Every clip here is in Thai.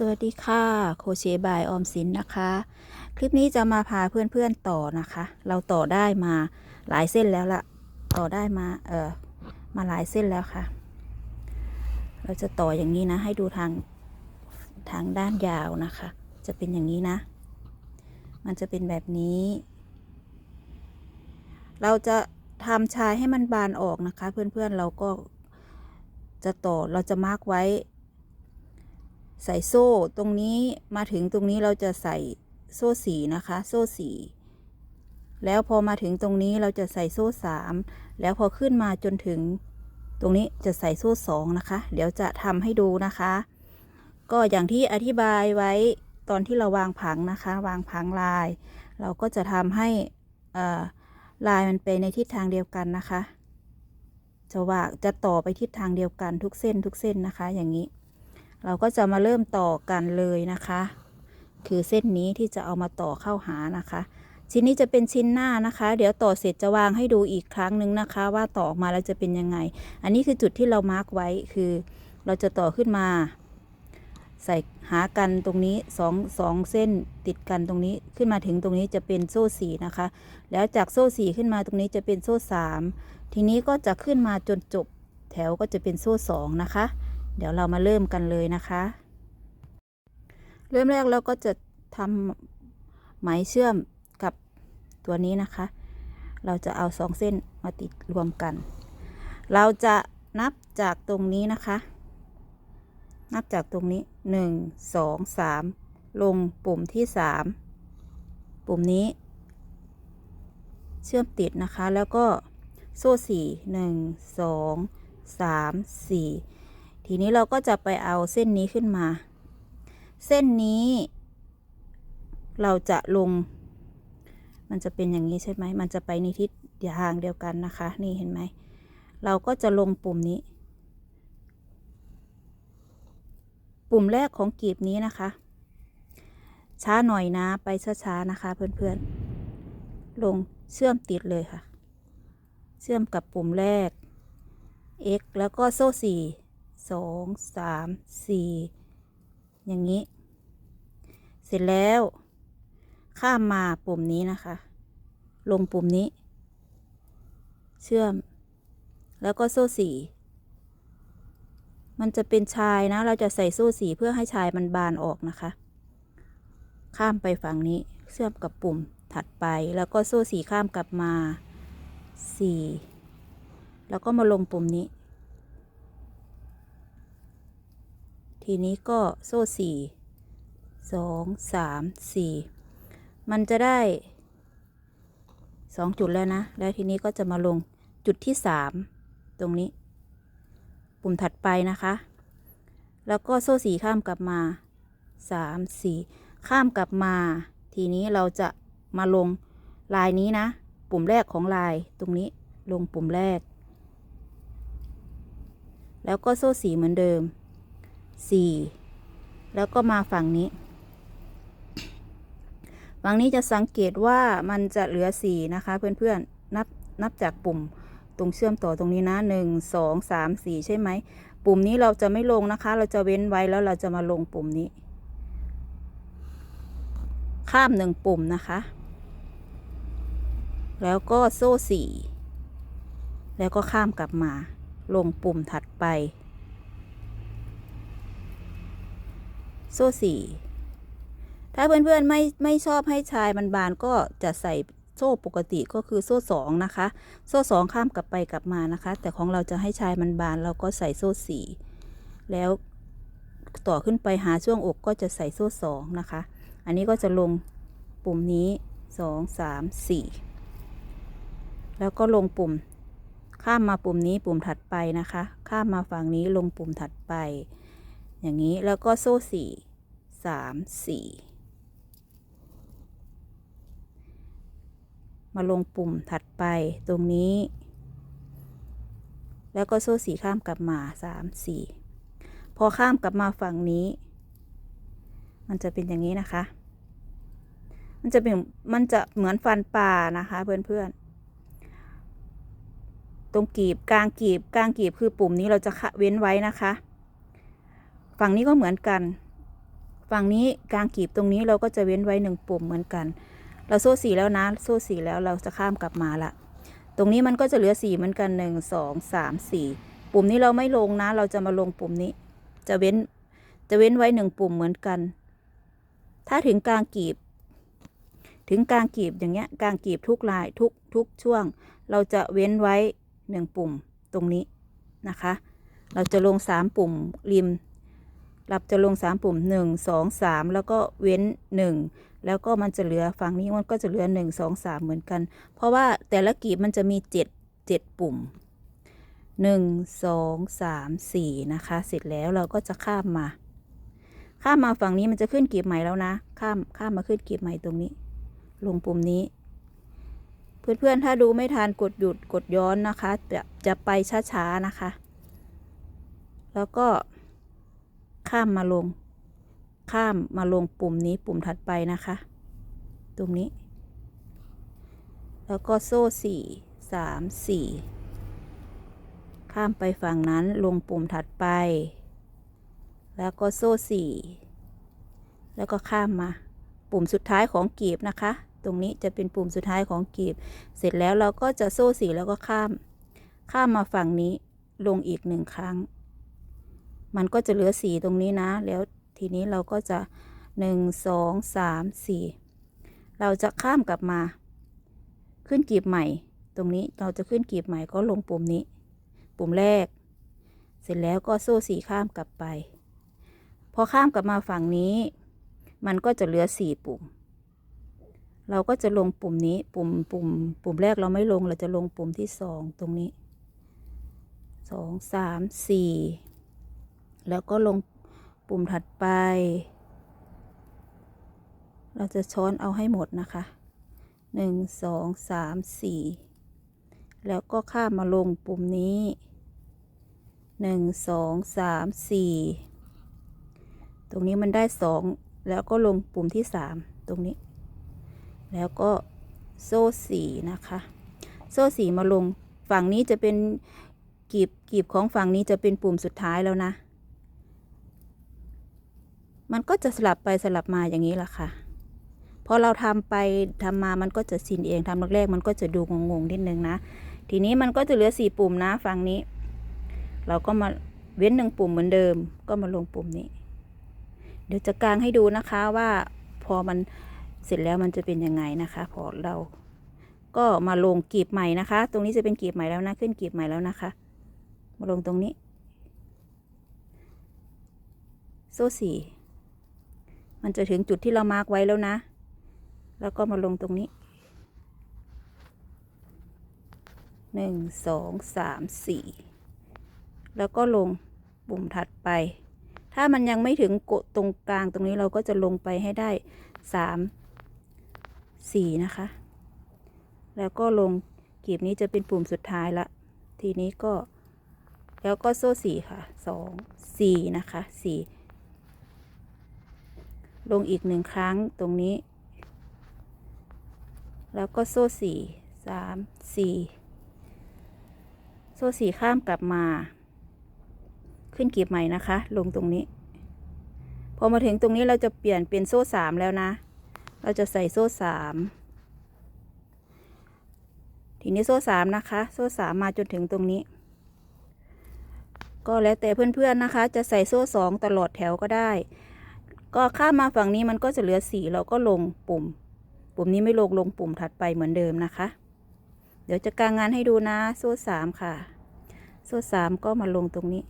สวัสดีค่ะ โคเชบายออมสินนะคะ คลิปนี้จะมาพาเพื่อนๆต่อนะคะ เราต่อได้มาหลายเส้นแล้วละต่อได้มาเออมาหลายเส้นแล้วค่ะ เราจะต่ออย่างนี้นะ ให้ดูทางทางด้านยาวนะคะ จะเป็นอย่างนี้นะ มันจะเป็นแบบนี้ เราจะทำชายให้มันบานออกนะคะ เพื่อนๆเราก็จะต่อเราจะมาร์กไว้ ใส่โซ่ตรงนี้มาถึงตรงนี้เราจะใส่โซ่สีนะคะ โซ่สีแล้วพอมาถึงตรงนี้เราจะใส่โซ่สามแล้วพอขึ้นมาจนถึงตรงนี้จะใส่โซ่สองนะคะ เดี๋ยวจะทำให้ดูนะคะ ก็อย่างที่อธิบายไว้ตอนที่เราวางผังนะคะ วางผังลาย เราก็จะทำให้ลายมันไปในทิศทางเดียวกันนะคะ จะว่าจะต่อไปทิศทางเดียวกันทุกเส้นทุกเส้นนะคะ อย่างนี้ เราก็จะมาเริ่มต่อกันเลยนะคะ คือเส้นนี้ที่จะเอามาต่อเข้าหานะคะ ชิ้นนี้จะเป็นชิ้นหน้านะคะ เดี๋ยวต่อเสร็จจะวางให้ดูอีกครั้งหนึ่งนะคะ ว่าต่อออกมาแล้วจะเป็นยังไง อันนี้คือจุดที่เรามาร์กไว้คือเราจะต่อขึ้นมา ใส่หากันตรงนี้สองสองเส้นติดกันตรงนี้ขึ้นมาถึงตรงนี้จะเป็นโซ่สี่นะคะ แล้วจากโซ่สี่ขึ้นมาตรงนี้จะเป็นโซ่สามทีนี้ก็จะขึ้นมาจนจบแถวก็จะเป็นโซ่สองนะคะ เดี๋ยวเรามาเริ่มกันเลยนะคะ เริ่มแรกเราก็จะทำไหมเชื่อมกับตัวนี้นะคะ เราจะเอาสองเส้นมาติดรวมกัน เราจะนับจากตรงนี้นะคะ นับจากตรงนี้หนึ่งสองสามลงปุ่มที่สามปุ่มนี้ เชื่อมติดนะคะแล้วก็โซ่สี่หนึ่งสองสามสี่ ทีนี้เราก็จะไปเอาเส้นนี้ขึ้นมา เส้นนี้ เราจะลง มันจะเป็นอย่างนี้ใช่ไหม มันจะไปในทิศทางเดียวกันนะคะ นี่เห็นไหม เราก็จะลงปุ่มนี้ ปุ่มแรกของกีบนี้นะคะ ช้าหน่อยนะ ไปช้าๆนะคะ เพื่อนๆ ลงเชื่อมติดเลยค่ะ เชื่อมกับปุ่มแรก x แล้วก็โซ่สี่ สองสามสี่อย่างนี้ เสร็จแล้ว ข้ามมาปุ่มนี้นะคะ ลงปุ่มนี้ เชื่อม แล้วก็โซ่สี่มันจะเป็นชายนะ เราจะใส่โซ่สีเพื่อให้ชายมันบานออกนะคะ ข้ามไปฝั่งนี้เชื่อมกับปุ่มถัดไป แล้วก็โซ่สีข้ามกลับมาสี่แล้วก็มาลงปุ่มนี้ ทีนี้ก็โซ่สี่สองสามสี่มันจะได้สองจุดแล้วนะ แล้วทีนี้ก็จะมาลงจุดที่สามตรงนี้ ปุ่มถัดไปนะคะ แล้วก็โซ่สีข้ามกลับมาสามสี่ข้ามกลับมา ทีนี้เราจะมาลงลายนี้นะ ปุ่มแรกของลายตรงนี้ลงปุ่มแรก แล้วก็โซ่สีเหมือนเดิม สี่แล้วก็มาฝั่งนี้ ฝั่งนี้จะสังเกตว่ามันจะเหลือสี่นะคะเพื่อนๆ นับนับจากปุ่มตรงเชื่อมต่อตรงนี้นะหนึ่งสองสามสี่ใช่ไหม ปุ่มนี้เราจะไม่ลงนะคะ เราจะเว้นไว้แล้วเราจะมาลงปุ่มนี้ ข้ามหนึ่งปุ่มนะคะ แล้วก็โซ่สี่แล้วก็ข้ามกลับมา ลงปุ่มถัดไป โซ่สี่ถ้าเพื่อนๆไม่ไม่ชอบให้ชายบานก็จะใส่โซ่ปกติก็คือโซ่สองนะคะ โซ่สองข้ามกลับไปกลับมานะคะ แต่ของเราจะให้ชายมันบานเราก็ใส่โซ่สี่แล้วต่อขึ้นไปหาช่วงอกก็จะใส่โซ่สองนะคะ อันนี้ก็จะลงปุ่มนี้สองสามสี่แล้วก็ลงปุ่ม ข้ามมาปุ่มนี้ปุ่มถัดไปนะคะ ข้ามมาฝั่งนี้ลงปุ่มถัดไป อย่างนี้แล้วก็โซ่สี่สามสี่มาลงปุ่มถัดไปตรงนี้ แล้วก็โซ่สีข้ามกลับมาสามสี่พอข้ามกลับมาฝั่งนี้ มันจะเป็นอย่างนี้นะคะ มันจะเป็นมันจะเหมือนฟันปลานะคะเพื่อนๆ ตรงกีบกลางกีบกลางกีบคือปุ่มนี้เราจะเว้นไว้นะคะ ฝั่งนี้ก็เหมือนกัน ฝั่งนี้กลางกีบตรงนี้เราก็จะเว้นไว้หนึ่งปุ่มเหมือนกัน เราโซ่สี่แล้วนะโซ่สี่แล้วเราจะข้ามกลับมาละตรงนี้มันก็จะเหลือสี่เหมือนกันหนึ่งสองสามสี่ปุ่มนี้เราไม่ลงนะ เราจะมาลงปุ่มนี้ จะเว้นจะเว้นไว้หนึ่งปุ่มเหมือนกัน ถ้าถึงกลางกีบ ถึงกลางกีบอย่างเงี้ยกลางกีบทุกลายทุกทุกช่วง เราจะเว้นไว้หนึ่งปุ่มตรงนี้นะคะ เราจะลงสามปุ่มริม เราจะลงสามปุ่มหนึ่งสองสามแล้วก็เว้นหนึ่งแล้วก็มันจะเหลือฝั่งนี้มันก็จะเหลือหนึ่งสองสามเหมือนกัน เพราะว่าแต่ละกีบมันจะมีเจ็ดเจ็ดปุ่มหนึ่งสองสามสี่นะคะ เสร็จแล้วเราก็จะข้ามมา ข้ามมาฝั่งนี้มันจะขึ้นกีบใหม่แล้วนะ ข้ามข้ามมาขึ้นกีบใหม่ตรงนี้ ลงปุ่มนี้ เพื่อนๆถ้าดูไม่ทันกดหยุดกดย้อนนะคะ จะจะไปช้าๆนะคะ แล้วก็ ข้ามมาลง ข้ามมาลงปุ่มนี้ปุ่มถัดไปนะคะ ตรงนี้ แล้วก็โซ่สี่สามสี่ข้ามไปฝั่งนั้นลงปุ่มถัดไป แล้วก็โซ่สี่แล้วก็ข้ามมาปุ่มสุดท้ายของกีบนะคะ ตรงนี้จะเป็นปุ่มสุดท้ายของกีบ เสร็จแล้วเราก็จะโซ่สีแล้วก็ข้าม ข้ามมาฝั่งนี้ลงอีกหนึ่งครั้ง มันก็จะเหลือสีตรงนี้นะ แล้วทีนี้เราก็จะหนึ่งสองสามสี่เราจะข้ามกลับมา ขึ้นกีบใหม่ ตรงนี้เราจะขึ้นกีบใหม่ก็ลงปุ่มนี้ ปุ่มแรก เสร็จแล้วก็โซ่สีข้ามกลับไป พอข้ามกลับมาฝั่งนี้ มันก็จะเหลือสี่ปุ่ม เราก็จะลงปุ่มนี้ ปุ่มปุ่ม ปุ่มแรกเราไม่ลงเราจะลงปุ่มที่สองตรงนี้สองสามสี่ แล้วก็ลงปุ่มถัดไป เราจะช้อนเอาให้หมดนะคะหนึ่งสองสามสี่แล้วก็ข้ามมาลงปุ่มนี้หนึ่งสองสามสี่ตรงนี้มันได้สองแล้วก็ลงปุ่มที่สามตรงนี้ แล้วก็โซ่สีนะคะ โซ่สีมาลง ฝั่งนี้จะเป็นกีบกีบของฝั่งนี้จะเป็นปุ่มสุดท้ายแล้วนะ มันก็จะสลับไปสลับมาอย่างนี้แหละค่ะพอเราทำไปทำมามันก็จะชินเองทำแรกๆมันก็จะดูงงๆนิดนึงนะ ทีนี้มันก็จะเหลือสี่ปุ่มนะฝั่งนี้ เราก็มาเว้นหนึ่งปุ่มเหมือนเดิม ก็มาลงปุ่มนี้ เดี๋ยวจะกลางให้ดูนะคะว่าพอมันเสร็จแล้วมันจะเป็นยังไงนะคะ พอเราก็มาลงกีบใหม่นะคะ ตรงนี้จะเป็นกีบใหม่แล้วนะขึ้นกีบใหม่แล้วนะคะ มาลงตรงนี้ โซ่สี่ มันจะถึงจุดที่เรามาร์กไว้แล้วนะ แล้วก็มาลงตรงนี้หนึ่งสองสามสี่แล้วก็ลงปุ่มถัดไป ถ้ามันยังไม่ถึงโกะตรงกลางตรงนี้เราก็จะลงไปให้ได้สามสี่นะคะ แล้วก็ลงกีบนี้จะเป็นปุ่มสุดท้ายละ ทีนี้ก็แล้วก็โซ่สี่ค่ะสองสี่นะคะสี่ ลงอีกหนึ่งครั้งตรงนี้ แล้วก็โซ่สี่สามสี่โซ่สี่ข้ามกลับมา ขึ้นกีบใหม่นะคะ ลงตรงนี้ พอมาถึงตรงนี้เราจะเปลี่ยนเป็นโซ่สามแล้วนะ เราจะใส่โซ่สามทีนี้โซ่สามนะคะ โซ่สามมาจนถึงตรงนี้ ก็แล้วแต่เพื่อนๆนะคะ จะใส่โซ่สองตลอดแถวก็ได้ ก็ข้ามมาฝั่งนี้มันก็จะเหลือสีเราก็ลงปุ่ม ปุ่มนี้ไม่ลงลงปุ่มถัดไปเหมือนเดิมนะคะ เดี๋ยวจะกางงานให้ดูนะโซ่สามค่ะ โซ่สามก็มาลงตรงนี้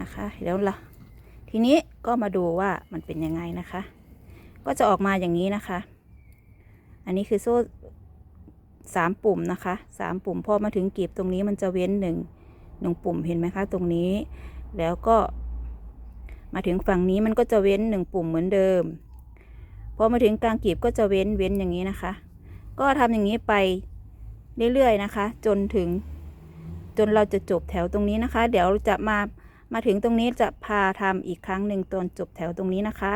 นะคะเดี๋ยวละทีนี้ก็มาดูว่ามันเป็นยังไงนะคะ ก็จะออกมาอย่างนี้นะคะ อันนี้คือโซ่สามปุ่มนะคะสามปุ่มพอมาถึงกีบตรงนี้มันจะเว้นหนึ่งหนึ่งปุ่มเห็นไหมคะ ตรงนี้ แล้วก็ มาถึงฝั่งนี้มันก็จะเว้นหนึ่งปุ่มเหมือนเดิม พอมาถึงกลางกีบก็จะเว้นเว้นอย่างนี้นะคะ ก็ทำอย่างนี้ไปเรื่อยๆนะคะ จนถึงจนเราจะจบแถวตรงนี้นะคะ เดี๋ยวจะมามาถึงตรงนี้จะพาทำอีกครั้งหนึ่งตอนจบแถวตรงนี้นะคะ